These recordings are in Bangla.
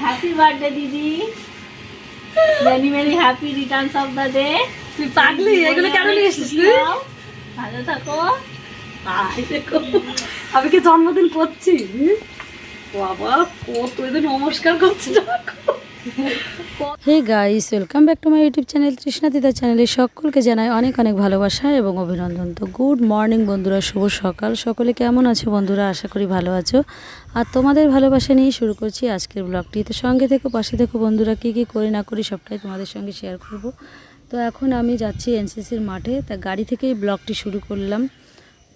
হ্যাপি বার্থডে দিদি। Many many happy returns of the day তুই পাগলি এগুলো কেন নিয়ে এসেছিস তুই? ভালো থাকো। আমি কি জন্মদিন করছি? বাবা কত এদের নমস্কার করছি। Hey guys welcome back to my YouTube channel Trishna দিদা চ্যানেলে সকলকে জানাই অনেক অনেক ভালোবাসা এবং অভিনন্দন। তো গুড মর্নিং বন্ধুরা, শুভ সকাল। সকলে কেমন আছো বন্ধুরা? আশা করি ভালো আছো। আর তোমাদের ভালোবাসা নিয়ে শুরু করছি আজকের ব্লগটি তো সঙ্গে থেকো, পাশে থেকো বন্ধুরা, কী কী করি না করি সবটাই তোমাদের সঙ্গে শেয়ার করব। তো এখন আমি যাচ্ছি এনসিসির মাঠে। তা গাড়ি থেকেই ব্লগটি শুরু করলাম।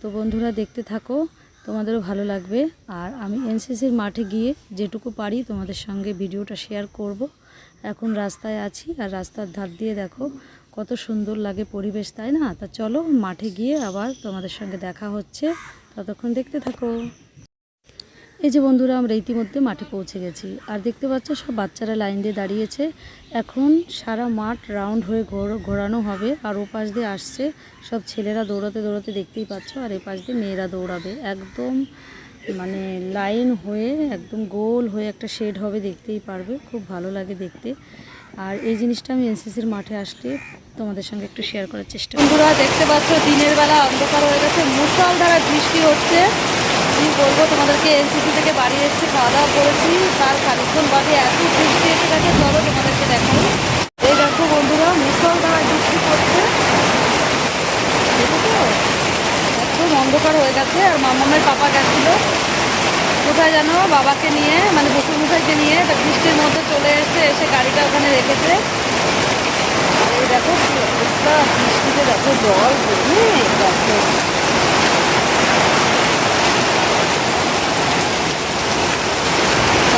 তো বন্ধুরা, দেখতে থাকো। তোমাদেরও ভালো লাগবে। আর আমি এনসিসির মাঠে গিয়ে যেটুকু পারি তোমাদের সঙ্গে ভিডিওটা শেয়ার করব। এখন রাস্তায় আছি আর রাস্তার ধার দিয়ে দেখো কত সুন্দর লাগে পরিবেশ, তাই না? তা চলো মাঠে গিয়ে আবার তোমাদের সঙ্গে দেখা হচ্ছে। ততক্ষণ দেখতে থাকো। এই যে বন্ধুরা, আমরা ইতিমধ্যে মাঠে পৌঁছে গেছি। আর দেখতে পাচ্ছ, সব বাচ্চারা লাইন দিয়ে দাঁড়িয়েছে। এখন সারা মাঠ রাউন্ড হয়ে ঘোর- ঘোরানো হবে। আর ও পাশ দিয়ে আসছে সব ছেলেরা দৌড়াতে দৌড়াতে দেখতেই পাচ্ছ, আর এ পাশ দিয়ে মেয়েরা দৌড়াবে। একদম মানে লাইন হয়ে, একদম গোল হয়ে একটা শেড হবে, দেখতেই পারবে। খুব ভালো লাগে দেখতে। আর এই জিনিসটা আমি এনসিসির মাঠে আসলে তোমাদের সঙ্গে একটু শেয়ার করার চেষ্টা বন্ধুরা, দেখতে পাচ্ছ, দিনের বেলা অন্ধকার হয়ে গেছে। মুসলধারা বৃষ্টি হচ্ছে। কি বলব, তোমাদেরকে এনসিসি থেকে বাড়ি এসেছি খাওয়া দাওয়া করেছি। তার খানিক্ষণ বাদে এত বৃষ্টি এসে গেছে চলো তোমাদেরকে দেখাই এই দেখো বন্ধুরা মুসলধারা বৃষ্টি পড়ছে। দেখেছ? অন্ধকার হয়ে গেছে আর মামামের পাপা গেছিল। কোথায় জানো? বাবাকে নিয়ে মানে বকুল মুখাইকে নিয়ে তা বৃষ্টির মধ্যে চলে এসে এসে গাড়িটা ওখানে রেখেছে। এই দেখো কি অবস্থা, বৃষ্টিতে দেখো জল দেখো।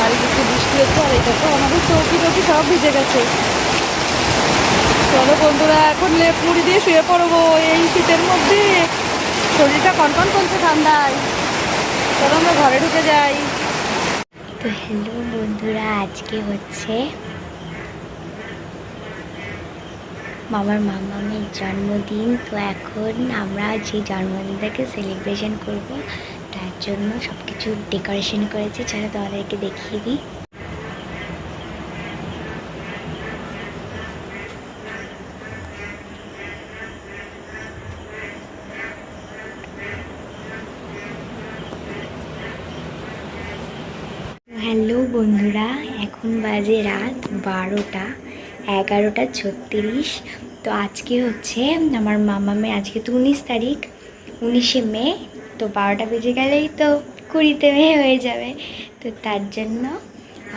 চারিদিকে বৃষ্টি হচ্ছে আর এই দেখো আমাদের চৌকি টৌকি সব ভিজে গেছে। চলো বন্ধুরা, এখন মুড়ি দিয়ে শুয়ে পড়ব এই শীতের মধ্যে। শরীরটা কনকন করছে ঠান্ডায়। চলো আমরা ঘরে ঢুকে যাই। তো হ্যালো বন্ধুরা, আজকে হচ্ছে মামার মামামের জন্মদিন। তো এখন আমরা যে জন্মদিনটাকে সেলিব্রেশন করব তার জন্য সব কিছু ডেকোরেশন করেছি। চলো তোমাদেরকে দেখিয়ে দিই। হ্যালো বন্ধুরা, এখন বাজে রাত বারোটা, এগারোটা ছত্রিশ। তো আজকে হচ্ছে আমার মামামের, আজকে তো উনিশ তারিখ, উনিশে মে। তো বারোটা বেজে গেলেই তো কুড়িতে মে হয়ে যাবে। তো তার জন্য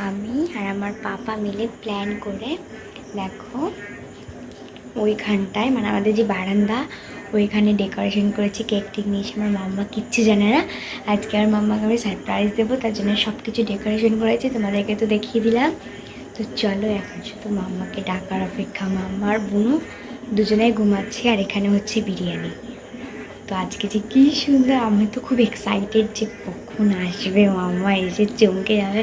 আমি আর আমার পাপা মিলে প্ল্যান করে, দেখো, ওইখানটায় মানে আমাদের যে বারান্দা, ওইখানে ডেকোরেশন করেছি কেক টেক নিয়েছি। আমার মাম্মা কিচ্ছু জানে না। আজকে আমার মাম্মাকে আমি সারপ্রাইজ দেবো, তার জন্য সব কিছু ডেকোরেশন করেছি, তোমাদেরকে তো দেখিয়ে দিলাম। তো চলো, এখন শুধু মাম্মাকে ডাকার অপেক্ষা। মাম্মার বুনু, দুজনেই ঘুমাচ্ছে, আর এখানে হচ্ছে বিরিয়ানি। তো আজকে যে কী সুন্দর, আমি তো খুব এক্সাইটেড যে কখন আসবে মাম্মা এসে চমকে যাবে।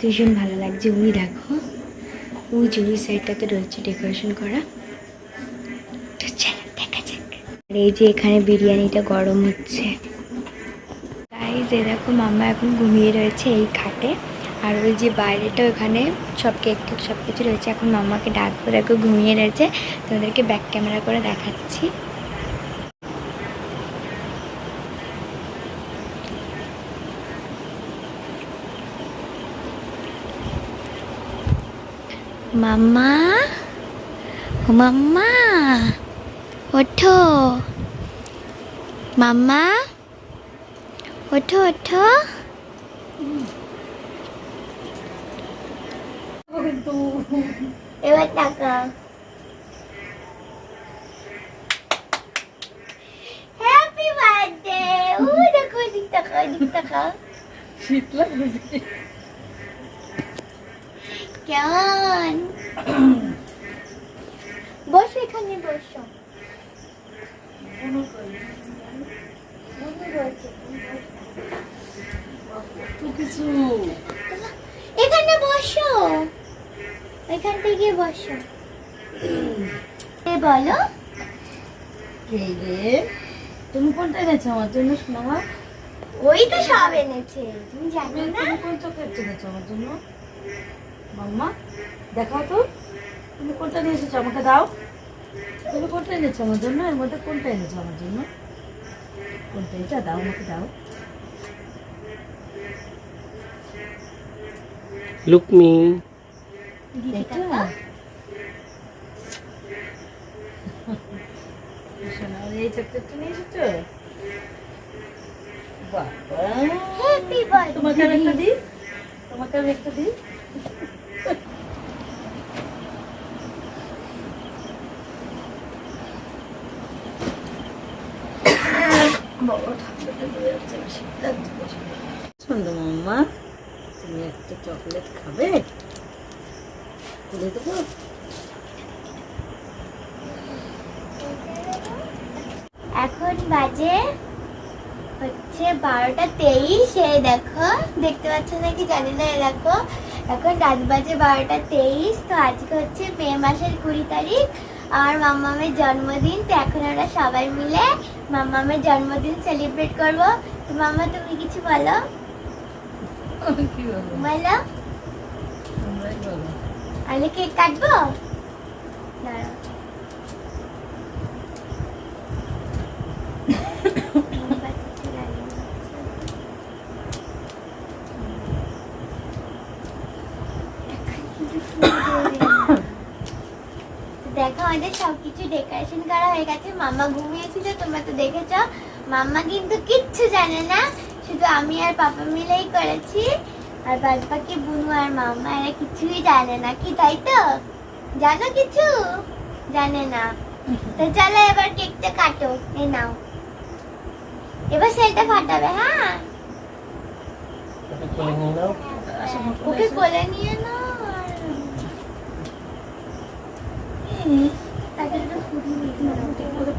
ভীষণ ভালো লাগছে। ওই দেখো ওই ওই সাইডটাতে রয়েছে ডেকোরেশন করা। তো চলো, দেখা যাক। আর এই যে এখানে বিরিয়ানিটা গরম হচ্ছে। তাই যে দেখো, মামা এখন ঘুমিয়ে রয়েছে এই খাটে। আর ওই যে বাইরেটা ওখানে সব কেক টেক সব কিছু রয়েছে। এখন মাম্মাকে ডাকবো, দেখো, ঘুমিয়ে রয়েছে। তোমাদেরকে ব্যাক ক্যামেরা করে দেখাচ্ছি। মাম্মা ও মাম্মা ওঠো মাম্মা ওঠো ওঠো এবার টাকা হ্যাপি বার্থডে ও দেখো দিক টাকা দিক টাকা শীত লাগছে কেমন বসো এখানে বসো বন্ধু বলছে, তো কিছু এখানে বসো। এখান থেকে বসো। এ বলো। কে রে? তুমি কোনটা এনেছো আমার জন্য শোনাবা ওই তো সব এনেছে। তুমি জানো না? তুমি কোন চকলেট এনেছো আমার জন্য? মাম্মা দেখাও তো। তুমি কোনটা নিয়ে এসেছ? আমাকে দাও। তুমি কোনটা এনেছো আমার জন্য? এর মধ্যে কোনটা এনেছো আমার জন্য? কোনটা এটা? দাও আমাকে দাও। লুক মি এটা? এই চকলেটটা নিয়ে এসেছ? বাবা। হ্যাপি বার্থডে তোমাকে আর একটা দিই? তোমাকে আর একটা দিই? সুন্দর মাম্মা, তুমি একটা চকলেট খাবে? খুলে দেবো? এখন বাজে হচ্ছে বারোটা তেইশ, এই দেখো, দেখতে পাচ্ছ নাকি? জানি না, এই দেখো। এখন রাত বাজে বারোটা তেইশ, তো আজকে হচ্ছে মে মাসের কুড়ি তারিখ আমার মাম্মামের জন্মদিন, তো এখন আমরা সবাই মিলে মাম্মামের জন্মদিন সেলিব্রেট করব। তো মামা তুমি কিছু বলো? কি বলব বলো বলো। আমি কেক কাটবো? দাঁড়াও। দেখো আমাদের সবকিছু ডেকোরেশন করা হয়ে গেছে। মাম্মা ঘুমিয়েছিল তোমরা তো দেখেছ। মাম্মা কিন্তু কিচ্ছু জানে না শুধু আমি আর পাপা মিলেই করেছি। আর বাদ বাকি বুনু আর মাম্মা এরা কিছুই জানে না। কি তাই তো? জানো কিছু? জানে না। তো চলো এবার কেকটা কাটো এ নাও। এবার সেলটা ফাটাবে হ্যাঁ? ওকে কোলে নিয়ে নাও আর তাকে একটু ফুটিয়ে দিতে হবে।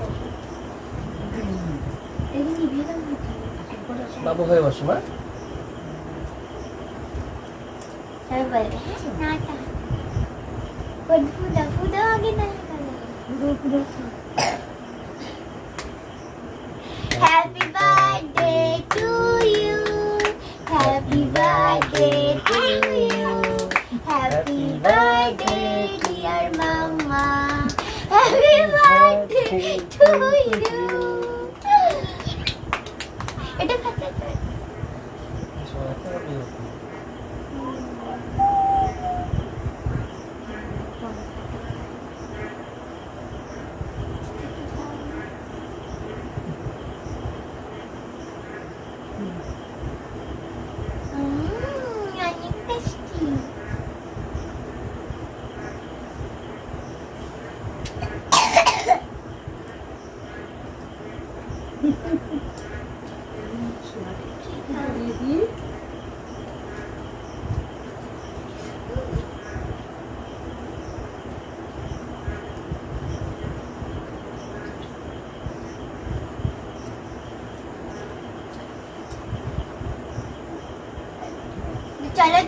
এই নিভিয়ে দাও ফুটিয়ে। বাবু হয়ে বসো মা চলো বলবে হ্যাঁ নাটা কোন ফুদা ফুদা আগে না Happy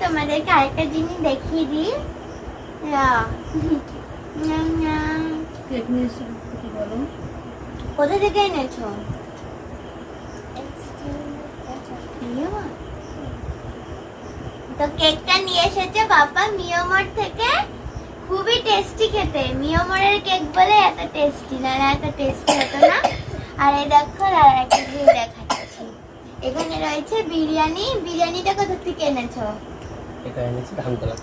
তোমাদেরকে আরেকটা জিনিস দেখিয়ে দিই। কোথা থেকে এনেছো? তো কেকটা নিয়ে এসেছে বাবা মিয়ামর থেকে। খুবই টেস্টি খেতে। মিয়ামরের কেক বলে এত টেস্টি না এত টেস্টি হতো না। আর এই দেখো, আর একটা জিনিস দেখাচ্ছি। এখানে রয়েছে বিরিয়ানি। বিরিয়ানিটা কোথা থেকে এনেছো? এটা এনেছি ধানতলা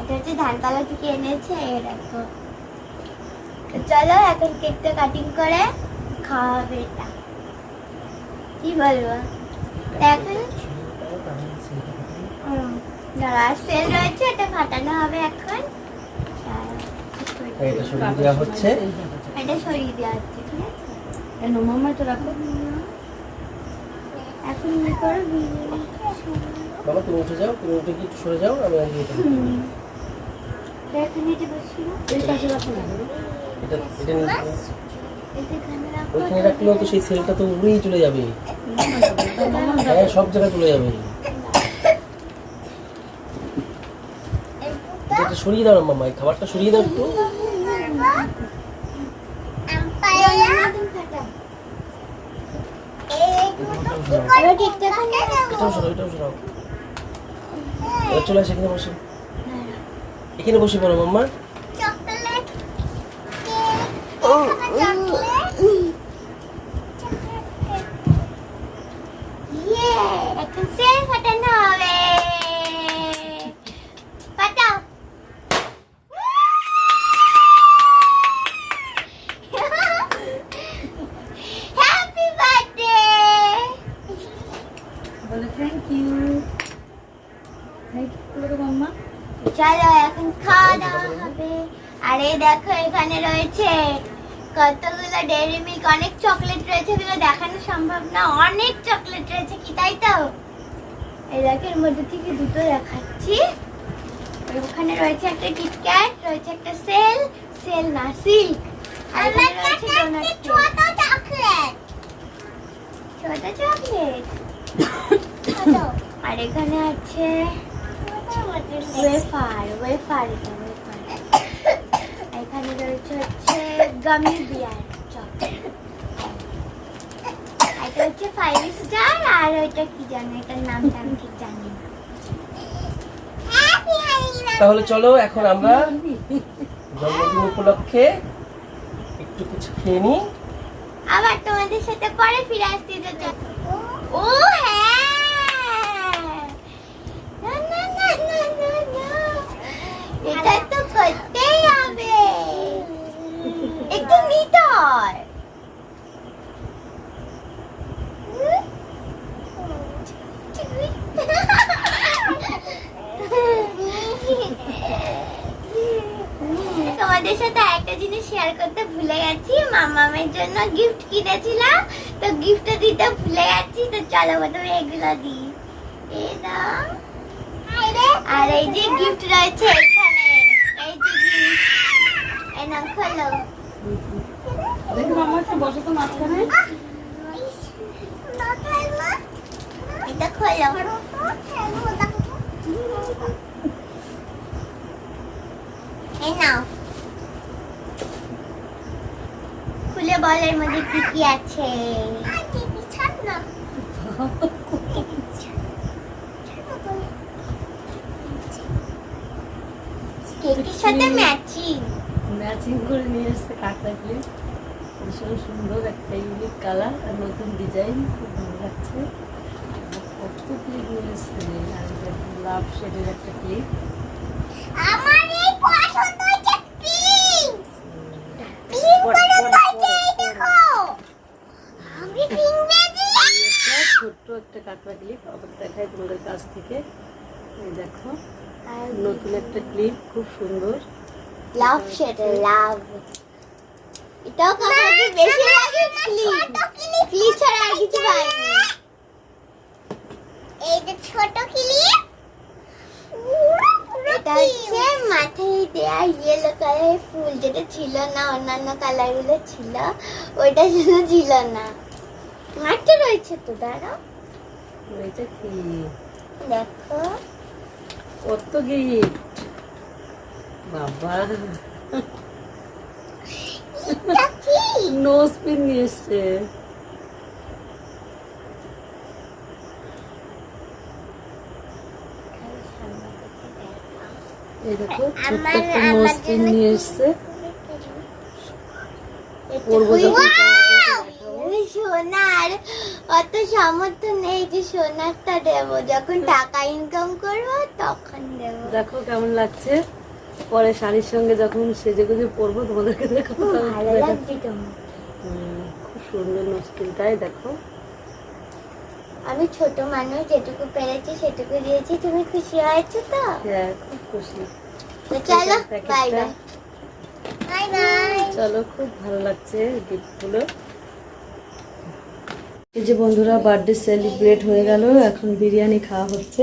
এটা হচ্ছে ধানতলা থেকে এনেছে এই দেখো। চলো এখন কেকটা কাটিং করে খাওয়া হবে এটা। কি বলব? এখন সেল রয়েছে এটা ফাটানো হবে এখন। এটা সরিয়ে দেওয়া হচ্ছে। এটা সরিয়ে দেওয়া হচ্ছে ঠিক আছে? মাম্মা এটা রাখো। এখন কি করো বাবা তুমি উঠে যাও তুমি উঠে কি একটু সরে যাও আমি আগে এটা এখন এটা বসিয়ে এই পাশে রাখো না। এটা এটা নিয়ে যাও। এটা এখানে রাখো ওইখানে রাখলেও তো সেই সেলটা তো উড়েই চলে যাবে। হ্যাঁ সব জায়গায় চলে যাবে। এটা সরিয়ে দাও না মামা এই খাবারটা সরিয়ে দাও একটু। এটাও সরাও এটাও সরাও এবার চলে আসে এখানে বসে। এখানে বসে পড়ো মাম্মা চকলেট ইয়ে এখন সেল ফাটানো হবে ফাটাও হ্যাপি বার্থডে বলে থ্যাংক ইউ থ্যাংক ইউ বলো মাম্মা চলো এখন খাওয়া দাওয়া হবে আরে দেখো এখানে রয়েছে কতগুলো ডেয়ারি মিল্ক অনেক চকলেট রয়েছে এগুলো দেখানো সম্ভব না অনেক চকলেট রয়েছে কি তাই তো? এই দেখো এর মধ্যে থেকে দুটো দেখাচ্ছি। ওখানে রয়েছে একটা কিটক্যাট রয়েছে একটা সেল সেল না সিল্ক আর এখানে রয়েছে ডোনাট ছোট চকলেট ছোট চকলেট আর এখানে আছে ওয়েফার এখানে রয়েছে হচ্ছে গামি বিয়ার চকলেট এটা হচ্ছে ফাইভ স্টার আর ওইটা কি জানো এটার নামটা আমি ঠিক জানি তাহলে চলো এখন আমরা জন্মদিন উপলক্ষে একটু কিছু খেয়ে নিই। আবার তোমাদের সাথে পরে ফিরে আসতে তো ও হ্যাঁ। না না না না না না। এটা তো করতেই হবে একটু নিতে হয় তোমাদের সাথে একটা জিনিস শেয়ার করতে ভুলে গেছি মামামের জন্য গিফট কিনেছিলাম তো গিফটটা দিতে ভুলে গেছি তো চলো প্রথমে এগুলো দিই এই দাও। আর এই যে গিফট রয়েছে এখানে এই যে গিফট এই নাও খোলো। দেখি মাম্মা একটু বসো তো মাঝখানে। এটা খোলো। এই নাও। খুলে বল এর মধ্যে কি কি আছে। কেকের সাথে ম্যাচিং ম্যাচিং করে নিয়ে এসছে কাঁকড়া ক্লিপ ভীষণ সুন্দর একটা ইউনিক কালার আর নতুন ডিজাইন খুব ভালো লাগছে। কত ক্লিপ নিয়ে এসছে লাভ শেডের একটা ক্লিপ আমার এই পছন্দ হচ্ছে পিঙ্ক পিঙ্ক পছন্দ হচ্ছে এই দেখো আমি পিঙ্ক পেয়েছি একটা ছোট্ট একটা কাঁকড়া ক্লিপ আবার দেখাই তোমাদের কাছ থেকে? দেখো নতুন একটা ক্লিপ খুব সুন্দর। লাভ শেড লাভ এটাও কাকাকে বেশি লাগে ক্লিপ ক্লিপ ছাড়া আর কিছু পাইনি এই যে ছোট ক্লিপ এটা হচ্ছে মাথায় দেয়া ইয়েলো কালারের ফুল যেটা ছিল না অন্যান্য কালারগুলো ছিল ওইটা শুধু ছিল না। মাঠে রয়েছে তো দাঁড়াও। এটা কি? দেখো। কত গিফট বাবা নোজ পিন নিয়ে এসছে। এই দেখো ছোট্ট আমার- একটা আমার নোজ পিন জন্য নিয়ে এসছে। এটা পরবো যখন Wow! তোমাদেরকে ওই সোনার অত সামর্থ্য নেই যে সোনারটা দেবো। যখন টাকা ইনকাম করব তখন দেবো। দেখো কেমন লাগছে? পরে শাড়ির সঙ্গে যখন সেজে গুজে পরবো তোমাদেরকে দেখো ভালো লাগছে খুব সুন্দর নস্কিলটাই দেখো। আমি ছোট মানুষ যেটুকু পেরেছি সেটুকু দিয়েছি। তুমি খুশি হয়েছো তো? হ্যাঁ খুব খুশি। চলো বাই বাই বাই বাই চলো খুব ভালো লাগছে গিফটগুলো এই যে বন্ধুরা বার্থডে সেলিব্রেট হয়ে গেল এখন বিরিয়ানি খাওয়া হচ্ছে।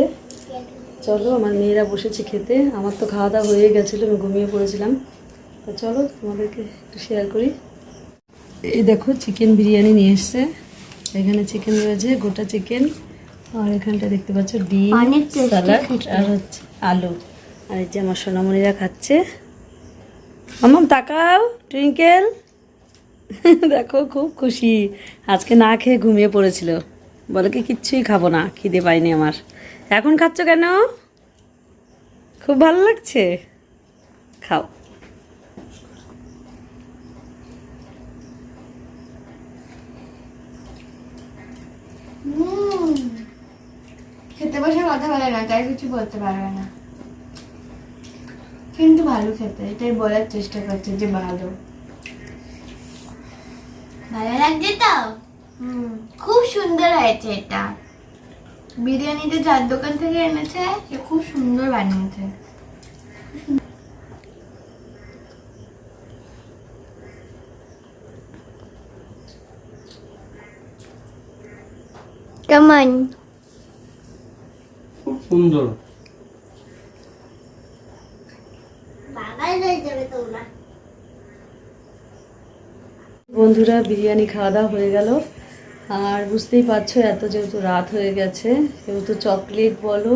চলো আমার মেয়েরা বসেছে খেতে। আমার তো খাওয়া দাওয়া হয়ে গেছিল আমি ঘুমিয়ে পড়েছিলাম। তো চলো তোমাদেরকে একটু শেয়ার করি। এই দেখো চিকেন বিরিয়ানি নিয়ে এসছে। এখানে চিকেন রয়েছে গোটা চিকেন আর এখানটা দেখতে পাচ্ছ ডিম স্যালাড আর হচ্ছে আলু। আর এই যে আমার সোনামণিরা খাচ্ছে। মামাম তাকাও টুইঙ্কেল দেখো, খুব খুশি। আজকে না খেয়ে ঘুমিয়ে পড়েছিল। বলে কি, কিচ্ছুই খাব না, খিদে পাইনি আমার। এখন খাচ্ছ কেন? খুব ভালো লাগছে? খাও। খেতে বসে কথা বলে না, তাই কিছু বলতে পারবে না। কিন্তু ভালো খেতে, এটাই বলার চেষ্টা করছে যে ভালো। ভালো লাগছে তো? হুম। খুব সুন্দর হয়েছে এটা। বিরিয়ানিটা যার দোকান থেকে এনেছে সে খুব সুন্দর বানিয়েছে। কেমন খুব সুন্দর। বন্ধুরা বিরিয়ানি খাওয়া দাওয়া হয়ে গেল। আর বুঝতেই পারছ এত যেহেতু রাত হয়ে গেছে সেহেতু চকলেট বলো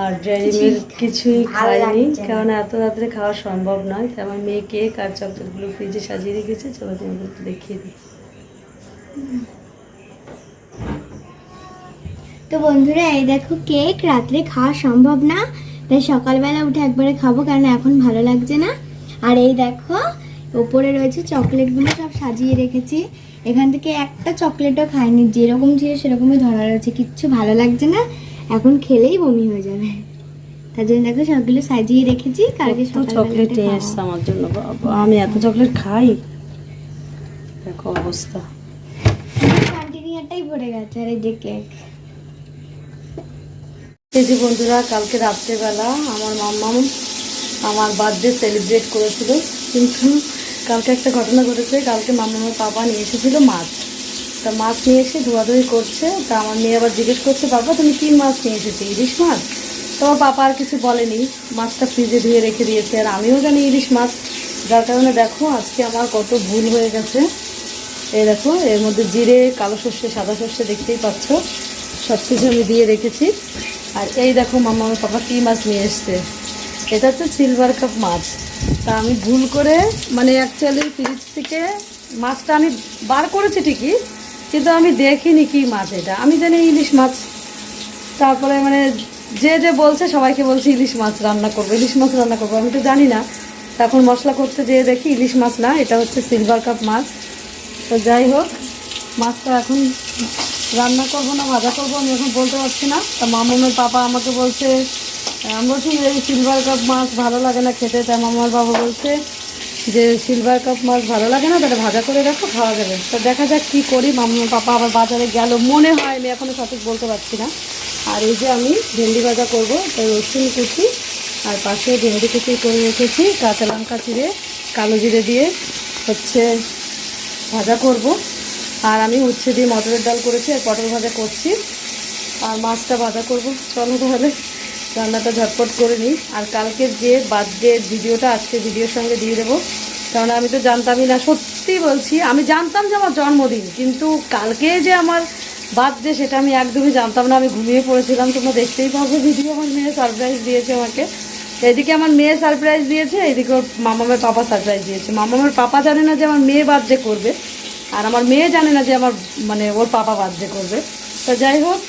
আর ডেয়ারি মিল্ক কিছুই খাইনি। কারণ এত রাত্রে খাওয়া সম্ভব নয় তাই আমার মেয়ে কেক আর চকলেটগুলো ফ্রিজে সাজিয়ে রেখেছে চলো তোমাদের একটু দেখিয়ে দিই। তো বন্ধুরা এই দেখো কেক রাত্রে খাওয়া সম্ভব না তাই সকালবেলা উঠে একবারে খাব কারণ এখন ভালো লাগছে না। আর এই দেখো ওপরে রয়েছে চকলেটগুলো সব সাজিয়ে রেখেছি। এখান থেকে একটা চকলেটও খাইনি যেরকম ছিল সেরকমই ধরা রয়েছে। কিচ্ছু ভালো লাগছে না এখন খেলেই বমি হয়ে যাবে। তার জন্য দেখো সবগুলো সাজিয়ে রেখেছি কালকে চকলেট নিয়ে এসছে আমার জন্য আমি এত চকলেট খাই? দেখো অবস্থা। কন্টিনিউটাই ভরে গেছে আর এই যে কেক। এই যে বন্ধুরা কালকে রাত্রেবেলা আমার মাম্মাম আমার বার্থডে সেলিব্রেট করেছিল। কিন্তু কালকে একটা ঘটনা ঘটেছে, কালকে মাম্মামের পাপা নিয়ে এসেছিল মাছ। তা মাছ নিয়ে এসে ধোয়াধুয়ি করছে, তা আমার মেয়ে আবার জিজ্ঞেস করছে, বাবা, তুমি কী মাছ নিয়ে এসেছি, ইলিশ মাছ? তো আমার পাপা আর কিছু বলেনি, মাছটা ফ্রিজে ধুয়ে রেখে দিয়েছে। আর আমিও জানি ইলিশ মাছ, যার কারণে দেখো, আজকে আমার কত ভুল হয়ে গেছে। এই দেখো, এর মধ্যে জিরে, কালো সর্ষে, সাদা সর্ষে দেখতেই পাচ্ছ সব কিছু আমি দিয়ে রেখেছি। আর এই দেখো, মামা, আমার পাপা কী মাছ নিয়ে এসছে। এটা হচ্ছে সিলভার কাপ মাছ। তা আমি ভুল করে মানে অ্যাকচুয়ালি ফ্রিজ থেকে মাছটা আমি বার করেছি ঠিকই, কিন্তু আমি দেখিনি কি মাছ এটা। আমি জানি ইলিশ মাছ। তারপরে মানে যে যে বলছে, সবাইকে বলছে ইলিশ মাছ রান্না করব, ইলিশ মাছ রান্না করব। আমি তো জানি না। তখন মশলা করতে যেয়ে দেখি ইলিশ মাছ না, এটা হচ্ছে সিলভার কাপ মাছ। তো যাই হোক, মাছটা এখন রান্না করব না, ভাজা করব, আমি এখন বলতে পারছি না। তা মামুমের পাপা আমাকে বলছে আমি বলছি এই সিলভার কাপ মাছ ভালো লাগে না খেতে তাই মামার বাবা বলছে যে সিলভার কাপ মাছ ভালো লাগে না, তাহলে ভাজা করে রাখো, খাওয়া যাবে। তো দেখা যাক কী করি মামুর পাপা আবার বাজারে গেল, মনে হয় আমি এখনও সঠিক বলতে পারছি না। আর এই যে আমি ভেন্ডি ভাজা করব, তো রসুন কুচি, আর পাশে ভেন্ডি কুচি করে রেখেছি, কাঁচা লঙ্কা চিড়ে, কালো জিরে দিয়ে হচ্ছে ভাজা করব। আর আমি উচ্ছে দিয়ে মটরের ডাল করেছি, আর পটল ভাজা করছি। আর মাছটা ভাজা করব। চলো তাহলে। রান্নাটা ঝটপট করে নিই। আর কালকে যে বার্থডে ভিডিওটা, আজকে ভিডিওর সঙ্গে দিয়ে দেবো। কারণ আমি তো জানতামই না, সত্যি বলছি, আমি জানতাম যে আমার জন্মদিন, কিন্তু কালকে যে আমার বার্থডে সেটা আমি একদমই জানতাম না। আমি ঘুমিয়ে পড়েছিলাম, তোমরা দেখতেই পাবো ভিডিও। আমার মেয়ে সারপ্রাইজ দিয়েছে আমাকে। এদিকে আমার মেয়ে সারপ্রাইজ দিয়েছে, এদিকে ওর মামামের পাপা সারপ্রাইজ দিয়েছে। মামামের পাপা জানে না যে আমার মেয়ে বার্থডে করবে, আর আমার মেয়ে জানে না যে আমার মানে ওর পাপা বার্থডে করবে। তো যাই হোক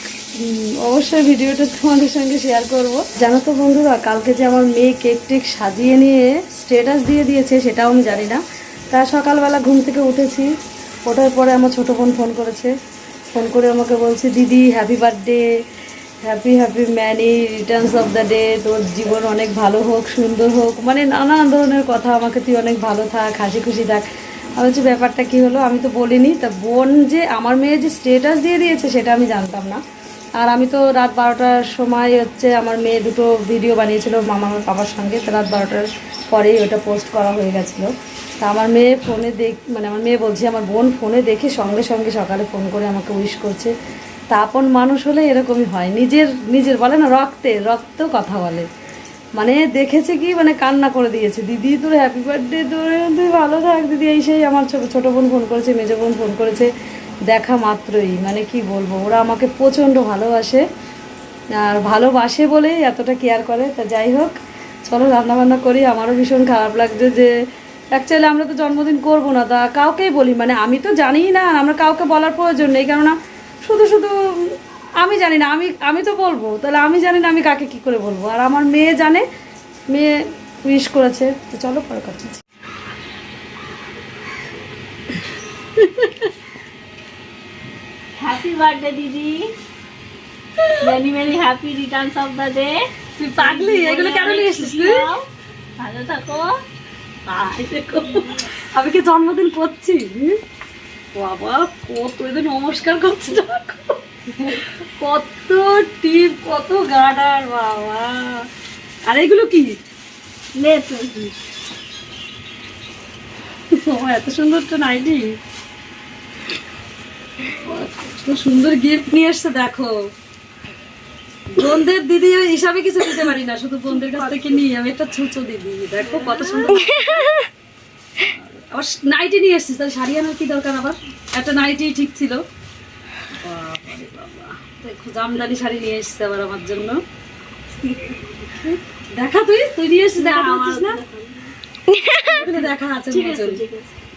অবশ্যই ভিডিওটা তোমাদের সঙ্গে শেয়ার করব। জানো তো বন্ধুরা, কালকে যে আমার মেয়ে কেক টেক সাজিয়ে নিয়ে স্টেটাস দিয়ে দিয়েছে, সেটাও আমি জানি না। তা সকালবেলা ঘুম থেকে উঠেছি, ওঠার পরে আমার ছোটো বোন ফোন করেছে। ফোন করে আমাকে বলছে, দিদি happy birthday happy happy many returns of the day তোর জীবন অনেক ভালো হোক, সুন্দর হোক। মানে নানান ধরনের কথা, আমাকে তুই অনেক ভালো থাক, হাসি খুশি থাক। আমি বলছি, ব্যাপারটা কী হলো? আমি তো বলিনি, তা বোন যে, আমার মেয়ে যে স্টেটাস দিয়ে দিয়েছে, সেটা আমি জানতাম না। আর আমি তো রাত বারোটার সময় হচ্ছে আমার মেয়ে দুটো ভিডিও বানিয়েছিল মামা আমার বাবার সঙ্গে, তো রাত বারোটার পরেই ওটা পোস্ট করা হয়ে গেছিল। তা আমার মেয়ে ফোনে দেখ মানে আমার মেয়ে বলছে, আমার বোন ফোনে দেখে সঙ্গে সঙ্গে সকালে ফোন করে আমাকে উইশ করছে। তা আপন মানুষ হলে এরকমই হয়, নিজের নিজের বলে না, রক্তে রক্ত কথা বলে। মানে দেখেছে কি মানে কান্না করে দিয়েছে, দিদি, তোর হ্যাপি বার্থডে তোর, তুই ভালো থাক, দিদি। এই সেই আমার ছোটো ছোটো বোন ফোন করেছে, মেজো বোন ফোন করেছে। দেখা মাত্রই মানে কি বলব, ওরা আমাকে প্রচণ্ড ভালোবাসে। আর ভালোবাসে বলেই এতটা কেয়ার করে, তা যাই হোক, চলো রান্নাবান্না করি। আমারও ভীষণ খারাপ লাগছে যে অ্যাকচুয়ালি আমরা তো জন্মদিন করব না, তা কাউকেই বলি মানে আমি তো জানিই না আমরা কাউকে বলার প্রয়োজন নেই, কেননা শুধু শুধু আমি জানি না, আমি আমি তো বলব, তাহলে আমি জানি না আমি কাকে কি করে বলব। আর আমার মেয়ে জানে, মেয়ে উইশ করেছে, তো চলো পরে কথা। হ্যাপি বার্থডে দিদি many many happy returns of the day তুই পাগলি এগুলো কেন নিয়ে এসেছিস তুই? ভালো থাকো। আমি কি জন্মদিন করছি? বাবা কত এদের নমস্কার করছি। কত টিপ কত গার্ডার বাবা। আর এগুলো কি? ও এত সুন্দর তো নাইটি। সুন্দর গিফট নিয়ে এসছে দেখো। বোনদের দিদি হিসাবে কিছু দিতে পারি না শুধু বোনদের কাছ থেকে নিয়ে আমি একটা ছুঁচো দিদি দেখো কত সুন্দর। আবার নাইটি নিয়ে এসছিস তাহলে শাড়ি আনার কি দরকার আবার? একটা নাইটি ঠিক ছিল। জামদানি শাড়ি নিয়ে এসছে আবার আমার জন্য। দেখা তুই তুই নিয়ে এসছিস দেখা না? দেখা। ঠিক আছে।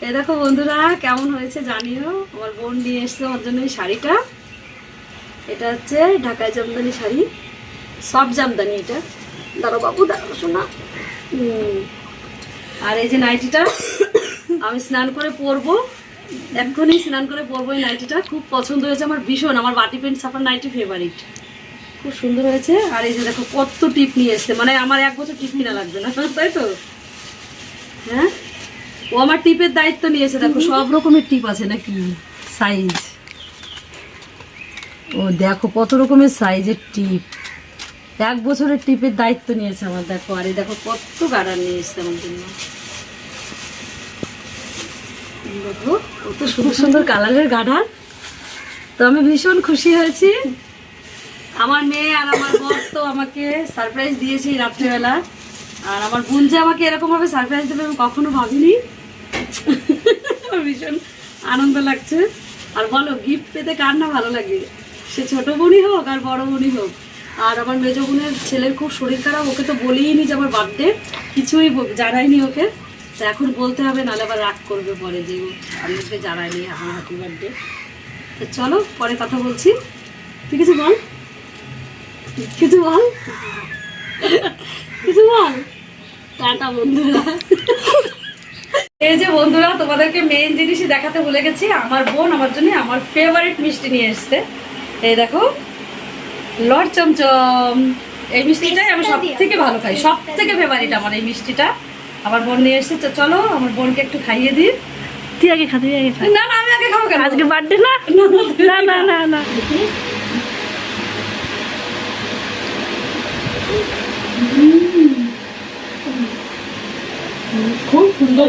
এ দেখো বন্ধুরা, কেমন হয়েছে জানিও? আমার বোন নিয়ে এসছে আমার জন্য এই শাড়িটা। এটা হচ্ছে ঢাকায় জামদানি শাড়ি, সব জামদানি এটা। দাঁড়ো বাবু দাঁড়ো শোনা। আর এই যে নাইটিটা, আমি স্নান করে পরবো। এক্ষুনি স্নান করে পরবো এই নাইটিটা। খুব পছন্দ হয়েছে আমার, ভীষণ। আমার বাটি পেন্ট ছাপার নাইটি ফেভারিট খুব সুন্দর হয়েছে। আর এই যে দেখো, কত টিপ নিয়ে এসছে। মানে আমার এক বছর টিপ কিনা লাগবে না, তাই তো? হ্যাঁ? ও আমার টিপের দায়িত্ব নিয়েছে দেখো সব রকমের টিপ আছে নাকি? সাইজ। ও দেখো কত রকমের সাইজের টিপ। এক বছরের টিপের দায়িত্ব নিয়েছে আমার দেখো আরে দেখো কত গার্ডার নিয়ে এসছে আমার জন্য। দেখো কত সুন্দর সুন্দর কালারের গার্ডার তো আমি ভীষণ খুশি হয়েছি। আমার মেয়ে আর আমার বর তো আমাকে সারপ্রাইজ দিয়েছে রাত্রেবেলা। আর আমার বোন যে আমাকে এরকম ভাবে সারপ্রাইজ দেবে আমি কখনো ভাবিনি। ভীষণ আনন্দ লাগছে। আর বলো গিফট পেতে কার না ভালো লাগে? সে ছোট বোনই হোক আর বড় বোনই হোক। আর আমার মেজ বোনের ছেলের খুব শরীর খারাপ, ওকে তো বলেই নি যে আমার বার্থডে কিছুই জানাইনি ওকে। তো এখন বলতে হবে, নাহলে আবার রাগ করবে পরে যে, আমি ওকে জানাইনি, আমার হ্যাপি বার্থডে তো চলো, পরে কথা বলছি। তুই কিছু বল? কিছু বল? কিছু বল? টাটা, বন্ধুরা। এই যে বন্ধুরা তোমাদেরকে মেইন জিনিসই দেখাতে ভুলে গেছি। আমার বোন আমার জন্য আমার ফেভারিট মিষ্টি নিয়ে এসছে। এই দেখো লট চমচম। এই মিষ্টিটাই আমি সব থেকে ভালো খাই সব থেকে ফেভারিট আমার এই মিষ্টিটা। আমার বোন নিয়ে এসছে তো চলো আমার বোনকে একটু খাইয়ে দিই। তুই আগে খা তুই আগে খা। না না আমি আগে খাব কেন? আজকে বার্থডে না না না। না না। খুব সুন্দর